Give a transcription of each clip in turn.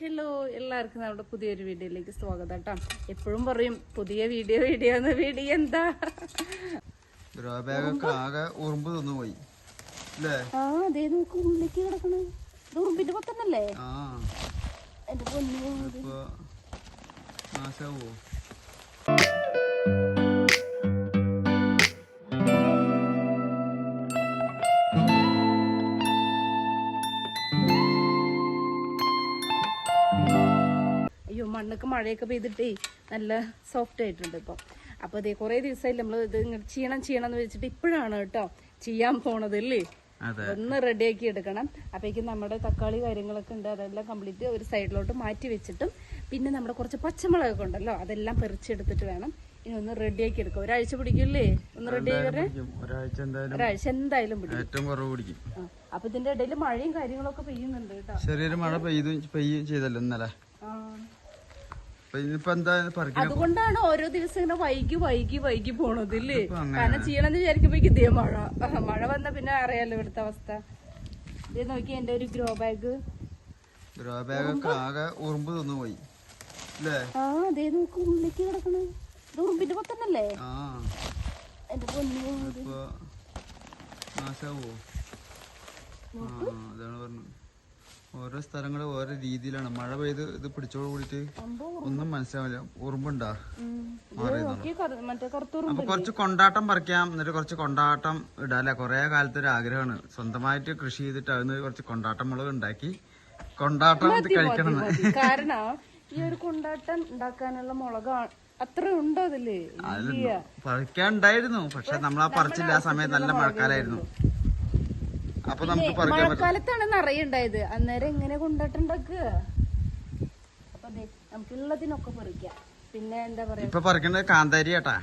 Hello എല്ലാവർക്കും നമ്മുടെ പുതിയൊരു വീഡിയോയിലേക്ക് സ്വാഗതം കേട്ടോ. എപ്പോഴും പറയും പുതിയ വീഡിയോ വീഡിയോ എന്ന വീഡിയോ എന്താ? ആകെ ഉറുമ്പ് തിന്നു പോയി. ആ അതേ നോക്ക് ഉള്ളിലേക്ക് കിടക്കണേ. ഇത് ഉറുമ്പിന്റെ പത്തന്നല്ലേ? എന്റെ പൊന്നു. മണ്ണൊക്കെ മഴയൊക്കെ പെയ്തിട്ടേ നല്ല സോഫ്റ്റ് ആയിട്ടുണ്ട് ഇപ്പം. അപ്പൊ അതേ കുറെ ദിവസമായി നമ്മൾ ഇത് ചെയ്യണം ചെയ്യണം എന്ന് വെച്ചിട്ട് ഇപ്പോഴാണ് കേട്ടോ ചെയ്യാൻ പോണത് അല്ലേ? ഒന്ന് റെഡിയാക്കി എടുക്കണം. അപ്പോഴേക്കും നമ്മുടെ തക്കാളി കാര്യങ്ങളൊക്കെ ഉണ്ട്. അതെല്ലാം കംപ്ലീറ്റ് ഒരു സൈഡിലോട്ട് മാറ്റി വെച്ചിട്ടും പിന്നെ നമ്മുടെ കുറച്ച് പച്ചമുളകൊക്കെ ഉണ്ടല്ലോ അതെല്ലാം പെറിച്ചെടുത്തിട്ട് വേണം. ഇനി ഒന്ന് റെഡിയാക്കി എടുക്കാം. ഒരാഴ്ച പിടിക്കില്ലേ? ഒന്ന് റെഡി ആയി ഒരാഴ്ച എന്തായാലും ഏറ്റവും കുറവ് പിടിക്കും. അപ്പൊ ഇതിന്റെ ഇടയിൽ മഴയും കാര്യങ്ങളൊക്കെ പെയ്യുന്നുണ്ട് കേട്ടോ. ചെറിയൊരു മഴ പെയ്തു പെയ്യും ചെയ്തല്ലോ ഇന്നലെ ആ. അപ്പൊ ഇനിയിപ്പോ എന്താ പറിക്കാൻ അതുകൊണ്ടാണ് ഓരോ ദിവസം ഇങ്ങനെ വൈകി വൈകി വൈകി പോണത് ഇല്ലേ. കാരണം ചെയ്യണമെന്ന് വിചാരിക്കുമ്പോ ഇതേ മഴ. മഴ വന്ന പിന്നെ അറിയാലോ ഇവിടുത്തെ അവസ്ഥ. ഇത് നോക്കി എന്റെ ഒരു ഗ്രോ ബാഗ്. ഗ്രോ ബാഗൊക്കെ ആകെ ഉറുമ്പ് തിന്നു പോയി. ആ അതേ നോക്ക് ഉള്ളിലേക്ക് കിടക്കണേ. ഇത് ഉറുമ്പിന്റെ പൊത്തന്നല്ലേ എന്റെ പൊന്നു. നാശാവോ? ആ അതാണ് പറഞ്ഞത്. ഓരോ സ്ഥലങ്ങൾ ഓരോ രീതിയിലാണ്. മഴ പെയ്ത് ഇത് പിടിച്ചോട് കൂടിട്ട് ഒന്നും മനസ്സിലാവില്ല. ഉറുമ്പുണ്ടാ? അപ്പൊ കുറച്ച് കൊണ്ടാട്ടം പറിക്കാം. എന്നിട്ട് കുറച്ച് കൊണ്ടാട്ടം ഇടാല്ലേ? കൊറേ കാലത്തെ ഒരു ആഗ്രഹമാണ്. സ്വന്തമായിട്ട് കൃഷി ചെയ്തിട്ട് അതിന് കുറച്ച് കൊണ്ടാട്ടം മുളക് ഉണ്ടാക്കി കൊണ്ടാട്ടം കഴിക്കണം കാരണം ഈ ഒരു കൊണ്ടാട്ടം ഉണ്ടാക്കാനുള്ള മുളക് അത്ര ഉണ്ടോ അതിൽ? പറിക്കാൻ ഉണ്ടായിരുന്നു. പക്ഷെ നമ്മളാ പറിച്ചില്ല ആ സമയത്ത് നല്ല മഴക്കാലായിരുന്നു. അപ്പൊ നമുക്ക് പറിക്കാൻ പറ്റും. മഴക്കാലത്താണ് നിറയുണ്ടായത് അന്നേരം എങ്ങനെ കൊണ്ടാട്ടം ഉണ്ടാക്കുക അപ്പൊ ദേ നമുക്കുള്ളതിനൊക്കെ പറിക്കാം. പിന്നെ എന്താ പറയാ? ഇപ്പൊ പറിക്കേണ്ടത് കാന്താരി കേട്ടാ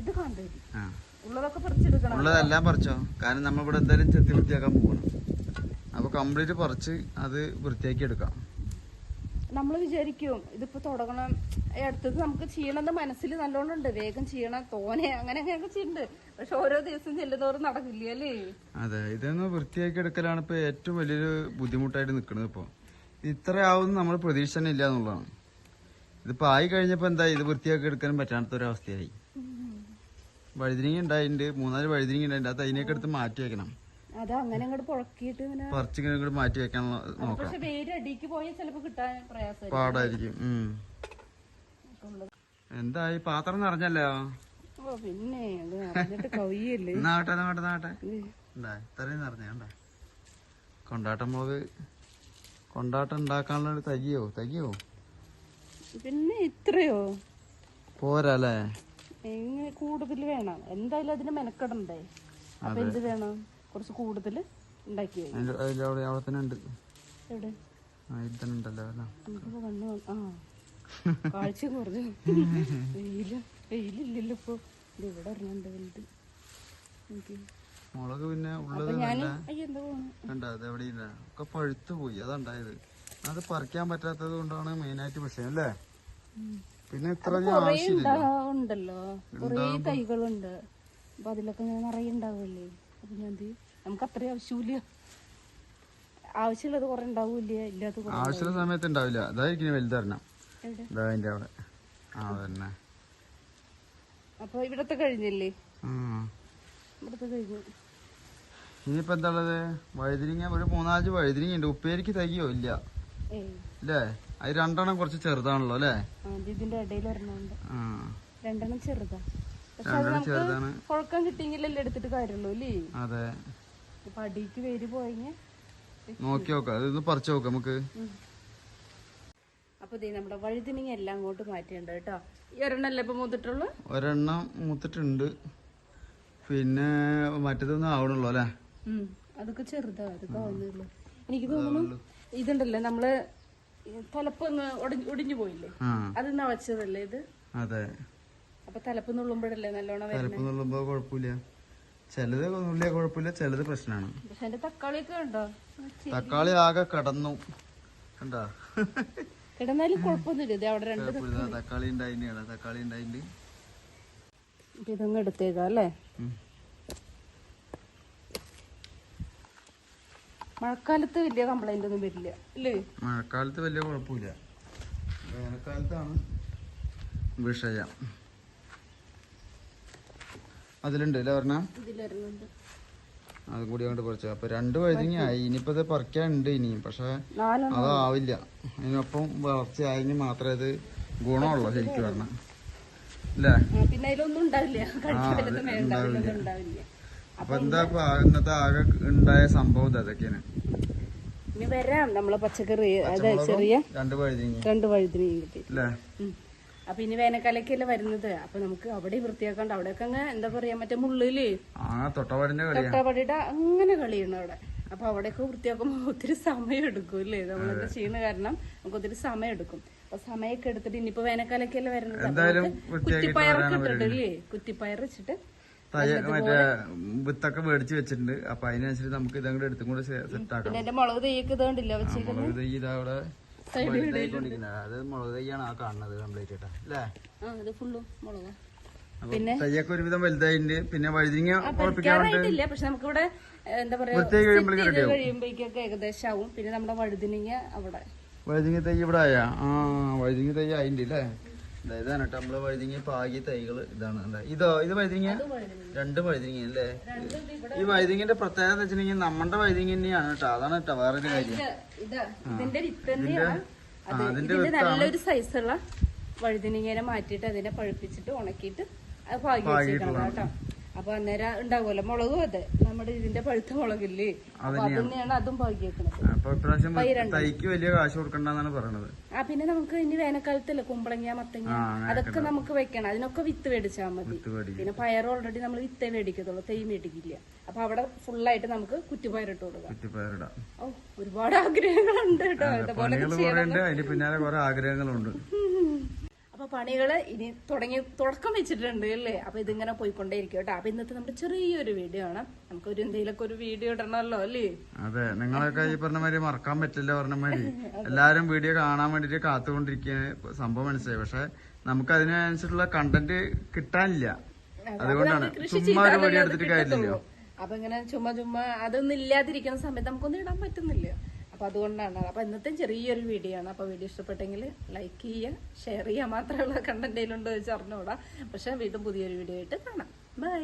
ഇത് കാന്താരി. ആ. ഉള്ളതൊക്കെ പറിച്ചെടുക്കണം. ഉള്ളതെല്ലാം പറിച്ചോ? കാരണം നമ്മളിവിടെ എന്തായാലും ചെത്തി വൃത്തിയാക്കാൻ പോകണം അപ്പൊ കംപ്ലീറ്റ് പറിച്ച് അത് വൃത്തിയാക്കി എടുക്കാം. നമ്മൾ വിചാരിക്കും ഇതിപ്പോ തുടങ്ങണം. അടുത്തത് നമുക്ക് ചെയ്യണമെന്ന് മനസ്സിൽ നല്ലോണം ഉണ്ട് വേഗം ചെയ്യണം തോനെ അങ്ങനെ അങ്ങനെയൊക്കെ ചെയ്യുന്നുണ്ട്. പക്ഷെ ഓരോ ദിവസം ചെല്ലുന്നവരും നടക്കില്ല അല്ലേ? അതെ ഇതൊന്ന് വൃത്തിയാക്കി എടുക്കലാണ് ഇപ്പൊ ഏറ്റവും വലിയൊരു ബുദ്ധിമുട്ടായിട്ട് നിൽക്കുന്നത് ഇപ്പൊ. ഇത്രയാവും നമ്മൾ പ്രതീക്ഷ തന്നെ ഇല്ല എന്നുള്ളതാണ്. ഇതിപ്പോ ആയി കഴിഞ്ഞപ്പോ എന്താ ഇത് വൃത്തിയാക്കി എടുക്കാനും പറ്റാത്ത ഒരു അവസ്ഥയായി വഴുതിരിങ്ങ ഉണ്ടായിട്ടുണ്ട് മൂന്നാൽ വഴുതിരിങ്ങ ഉണ്ടായിട്ടുണ്ട് അത് അതിനൊക്കെ എടുത്ത് മാറ്റി വെക്കണം. അത് അങ്ങനെ അങ്ങോട്ട് പുഴക്കിയിട്ട് പറിച്ചിങ്ങനെ ഇങ്ങോട്ട് മാറ്റി വെക്കാൻ നോക്കാം. പക്ഷെ വേര് അടിക്ക് പോയാൽ ചിലപ്പോ കിട്ടാൻ പ്രയാസമായിരിക്കും. പാടായിരിക്കും. എന്തായി പാത്രം നിറഞ്ഞല്ലോ? പിന്നെ അത് അറിഞ്ഞിട്ട് കവിയല്ലേ? നാട്ടെ നാട്ടെ നാട്ടെ. എന്താ ഇത്രയും നിറഞ്ഞ കൊണ്ടാട്ടം മുളക് കൊണ്ടാട്ടം ഉണ്ടാക്കാനുള്ള തയ്യോ തയ്യോ പിന്നെ ഇത്രയോ? പോരാല്ലേ എങ്ങനെ കൂടുതൽ വേണം? എന്തായാലും അതിന് മെനക്കെടണ്ടേ? അപ്പൊ എന്ത് വേണം? കുറച്ച് കൂടുതൽ ഉണ്ടാക്കി അവിടെ തന്നെ ഉണ്ട്. എവിടെ? ഉണ്ടല്ലോ കാഴ്ച കുറഞ്ഞു. വെയിൽ. വെയിലില്ലല്ലോ ഇപ്പൊ. ഇത് ഇവിടെ ഒരെണ്ണുണ്ട് വലുത്? എനിക്ക് മുളക് പിന്നെ ഉള്ളത് എവിടെയില്ല. ഒക്കെ പഴുത്തു പോയി അതുണ്ടായത് അത് പറിക്കാൻ പറ്റാത്തത് കൊണ്ടാണ് മെയിനായിട്ട് വിഷയം അല്ലേ? പിന്നെ ഇത്ര ഉണ്ടല്ലോ കൊറേ തൈകളുണ്ട്. അപ്പൊ അതിലൊക്കെ ഇങ്ങനെ നിറയെ ഉണ്ടാവില്ലേ അപ്പൊ ഞാൻ? നമുക്ക് അത്രയും ആവശ്യമില്ല. ആവശ്യമുള്ളത് കുറെ ഉണ്ടാവില്ല ഇല്ലാത്ത ആവശ്യമുള്ള സമയത്ത് ഉണ്ടാവില്ല. അതായിരിക്കും വലുതരണം അതിന്റെ അവിടെ. ആ തന്നെ അപ്പൊ ഇവിടത്തെ കഴിഞ്ഞില്ലേ? ഇവിടത്തെ കഴിഞ്ഞു. ഇനിയിപ്പോ എന്താ ഉള്ളത് വഴുതിരിങ്ങ ഒരു മൂന്നാൽ വഴുതിരിങ്ങ ഉണ്ട്. ഉപ്പേരിക്ക് തയ്യോ? ഇല്ല. അല്ലേ അത് രണ്ടെണ്ണം കുറച്ച് ചെറുതാണല്ലോ അല്ലേ? ഇതിന്റെ ഇടയിൽ ഒരെണ്ണമുണ്ട്. ആ. രണ്ടെണ്ണം ചെറുതാ. ചെറുതാണ്. കുഴക്കാൻ കിട്ടിയെങ്കിലല്ലേ എടുത്തിട്ട് കാര്യമുള്ളൂ അല്ലേ? അതെ. അടിക്ക് വേര് പോയെങ്കിൽ നോക്കി നോക്കാം. അതൊന്ന് പറിച്ചു നോക്കാം നമുക്ക്. അപ്പൊ ദേ നമ്മുടെ വഴുതിനിങ്ങ എല്ലാം അങ്ങോട്ട് മാറ്റിണ്ട് കേട്ടോ. ഈ ഒരെണ്ണല്ലേ ഇപ്പൊ മൂത്തിട്ടുള്ളൂ? ഒരെണ്ണം മൂത്തിട്ടുണ്ട്. പിന്നെ മറ്റേതൊന്നും ആവണല്ലോ അല്ലേ? അതൊക്കെ ചെറുതാ അതൊക്കെ ആവുന്നുള്ളൂ എനിക്ക് തോന്നുന്നു ഇതുണ്ടല്ലേ നമ്മൾ തലപ്പൊന്ന് ഒടിഞ്ഞു പോയില്ലേ? അത് വെച്ചതല്ലേ ഇത്? അതെ. അപ്പൊ തലപ്പ് നുള്ളുമ്പോഴല്ലേ നല്ലോണം തലപ്പ് നുള്ളുമ്പോ കുഴപ്പമില്ല. ചിലത് ഒന്നുമില്ല കുഴപ്പമില്ല ചിലത് പ്രശ്നമാണ്. പക്ഷെ എന്റെ തക്കാളിയൊക്കെ ഉണ്ടോ? തക്കാളി ആകെ കടന്നു. കണ്ടാ? കിടന്നാലും കുഴപ്പമൊന്നുമില്ല. ഇത് അവിടെ രണ്ട് തക്കാളി ഉണ്ടായിട്ടാണ് തക്കാളി ഉണ്ടായിട്ടുണ്ട് ഇപ്പൊ ഇതങ്ങ് എടുത്തേക്കാം അല്ലേ? മഴക്കാലത്ത് വലിയ കംപ്ലൈന്റ് ഒന്നും വരില്ല അല്ലേ? മഴക്കാലത്ത് വലിയ കുഴപ്പമില്ല. വേനൽക്കാലത്താണ് വിഷയം. അതിലുണ്ട് അല്ലേ പറഞ്ഞ അതും കൂടി അങ്ങോട്ട് പറിച്ചു. അപ്പൊ രണ്ട് വഴുതിങ്ങായി ഇനിയിപ്പോ ഇത് പറിക്കാനുണ്ട് ഇനിയും പക്ഷെ അതാവില്ല അതിനൊപ്പം വളർച്ചയായെങ്കിൽ മാത്രമേ അത് ഗുണമുള്ളൂ ശരിക്കും പറഞ്ഞാൽ അല്ലേ പിന്നെ അതിലൊന്നും ഉണ്ടാവില്ല. അപ്പൊ എന്താ ഇന്നത്തെ ആകെ ഉണ്ടായ സംഭവം ഇത് അതൊക്കെയാണ്. ഇനി വരാം. നമ്മളെ പച്ചക്കറി അത് ചെറിയ രണ്ട് വഴുതിങ്ങി രണ്ട് വഴുതിനയും കിട്ടി. അല്ലേ. അപ്പൊ ഇനി വേനൽക്കാലൊക്കെയല്ലേ വരുന്നത്. അപ്പൊ നമുക്ക് അവിടെ വൃത്തിയാക്കണ്ട അവിടെയൊക്കെ അങ്ങ് എന്താ പറയാ മറ്റേ മുള്ളിൽ തൊട്ടപടിയുടെ അങ്ങനെ കളിയാണ് അവിടെ. അപ്പൊ അവിടെയൊക്കെ വൃത്തിയാക്കുമ്പോ ഒത്തിരി സമയം എടുക്കും അല്ലേ നമ്മളൊക്കെ ചെയ്യുന്ന കാരണം നമുക്ക് ഒത്തിരി സമയം എടുക്കും. അപ്പൊ സമയമൊക്കെ എടുത്തിട്ട് ഇനിയിപ്പോ വേനൽക്കാലൊക്കെ അല്ലേ വരുന്നത്. കുറ്റിപ്പയറൊക്കെ വരാനാ ഇട്ടിട്ടില്ലേ കുറ്റിപ്പയർ വെച്ചിട്ട് മറ്റേ വിത്തൊക്കെ മേടിച്ച് വെച്ചിട്ടുണ്ട്. അപ്പൊ അതിനനുസരിച്ച് നമുക്ക് ഇതങ്ങോട്ട് എടുത്തും കൂടെ സെറ്റ് ആക്കാം പിന്നെ എന്റെ മുളക് തെയ്യൊക്കെ ഇതുകൊണ്ടില്ല വെച്ച് മുളക് തെയ്യ ഇതാ അവിടെ അത് മുളക് തൈയാണ് ആ കാണുന്നത് കംപ്ലീറ്റ് ആയിട്ടാ. അല്ലേ? ആ ഇത് ഫുള്ളും മുളക്. പിന്നെ? തയ്യൊക്കെ ഒരുവിധം വലുതായിട്ടുണ്ട്. പിന്നെ വഴുതിങ്ങ ഉറപ്പിക്കാൻ പക്ഷെ നമുക്കിവിടെ ഇവിടെ എന്താ പറയാ കഴിയുമ്പോഴേക്കൊക്കെ ഏകദേശം ആവും പിന്നെ നമ്മുടെ വഴുതിനിങ്ങ അവിടെ. വഴുതിങ്ങ തൈ ഇവിടെ ആയാ? ആ വഴുതിങ്ങ തൈ ആയിട്ടില്ലേ ഇതാണ് കേട്ടോ നമ്മൾ വഴുതിങ്ങ പാകി തൈകൾ. ഇതാണ്. ഇതോ ഇത് വഴുതിങ്ങ? രണ്ട് വഴുതിങ്ങ അല്ലേ? ഈ വഴുതിങ്ങിന്റെ പ്രത്യേകത എന്ന് വെച്ചിട്ടുണ്ടെങ്കിൽ നമ്മുടെ വഴുതിങ്ങ തന്നെയാണ് കേട്ടോ. അതാണ് കേട്ടോ വേറൊരു കാര്യം. അതിന്റെ നല്ലൊരു സൈസുള്ള വഴുതിനിങ്ങനെ മാറ്റിയിട്ട് അതിനെ പഴുപ്പിച്ചിട്ട് ഉണക്കിയിട്ട് അത് പാകി കേട്ടോ. അപ്പൊ അന്നേരം ഉണ്ടാവുമല്ലോ? മുളകും അതെ. നമ്മുടെ ഇതിന്റെ പഴുത്ത മുളകില്ലേ? അപ്പൊ അത് തന്നെയാണ്. അതും പാകിയേക്കുന്നത് തൈക്ക് വലിയ കാശ് കൊടുക്കണ്ടെന്നാണ് പറയണത്. ആ പിന്നെ നമുക്ക് ഇനി വേനൽക്കാലത്തല്ലേ? കുമ്പളങ്ങ മത്തങ്ങ അതൊക്കെ നമുക്ക് വെക്കണം. അതിനൊക്കെ വിത്ത് മേടിച്ചാൽ മതി. പിന്നെ പയർ ഓൾറെഡി നമ്മൾ വിത്തേ മേടിക്കത്തുള്ളൂ. തൈ മേടിക്കില്ല. അപ്പൊ അവിടെ ഫുള്ളായിട്ട് നമുക്ക് കുറ്റിപ്പയറിട്ട് കൊടുക്കാം. ഓ ഒരുപാട് ആഗ്രഹങ്ങളുണ്ട് കേട്ടോ. അതുപോലെ ആഗ്രഹങ്ങളുണ്ട്. പണികൾ ഇനി തുടങ്ങി തുടക്കം വെച്ചിട്ടുണ്ട് അല്ലേ? അപ്പൊ ഇതിങ്ങനെ പോയിക്കൊണ്ടേയിരിക്കും കേട്ടോ. അപ്പൊ ഇന്നത്തെ നമ്മുടെ ചെറിയൊരു വീഡിയോ ആണ്. നമുക്ക് ഒരു എന്തെങ്കിലുമൊക്കെ ഒരു വീഡിയോ ഇടണല്ലോ അല്ലേ? അതെ നിങ്ങളൊക്കെ ഈ പറഞ്ഞ മാതിരി മറക്കാൻ പറ്റില്ല പറഞ്ഞ മാതിരി. എല്ലാരും വീഡിയോ കാണാൻ വേണ്ടിട്ട് കാത്തുകൊണ്ടിരിക്കുന്ന സംഭവം മനസ്സിലായി. പക്ഷെ നമുക്ക് അതിനനുസരിച്ചുള്ള കണ്ടന്റ് കിട്ടാനില്ല അതുകൊണ്ടാണ് ചുമ്മാ ഒരു വീഡിയോ എടുത്തിട്ട് കാര്യമില്ലല്ലോ. അപ്പൊ ഇങ്ങനെ ചുമ്മാ ചുമ്മാ അതൊന്നും ഇല്ലാതിരിക്കുന്ന സമയത്ത് നമുക്കൊന്നും ഇടാൻ പറ്റുന്നില്ല. അപ്പൊ അതുകൊണ്ടാണ്. അപ്പോൾ ഇന്നത്തെ ചെറിയൊരു വീഡിയോ ആണ്. അപ്പോൾ വീഡിയോ ഇഷ്ടപ്പെട്ടെങ്കിൽ ലൈക്ക് ചെയ്യുക ഷെയർ ചെയ്യുക. മാത്രമുള്ള കണ്ടന്റേലുണ്ടോ എന്ന് വെച്ച് പക്ഷേ വീണ്ടും പുതിയൊരു വീഡിയോ ആയിട്ട് കാണാം. ബൈ